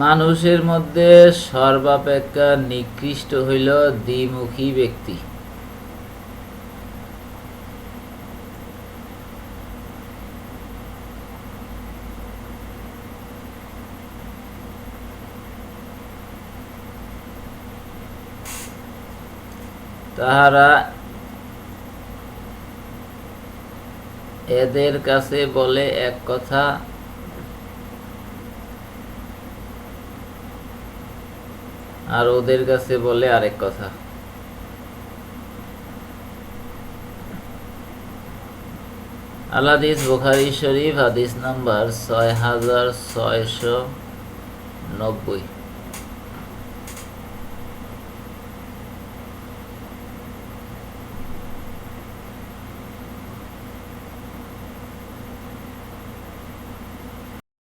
মানুষের মধ্যে সর্বাপেক্ষা নিকৃষ্ট হইল দ্বিমুখী ব্যক্তি। তাহারা এদের কাছে বলে এক কথা আর ওদের কাছে বলে আরেক কথা। আলাদিস বুখারি শরীফ, হাদিস নাম্বার ছয় হাজার ছয়শো নব্বই।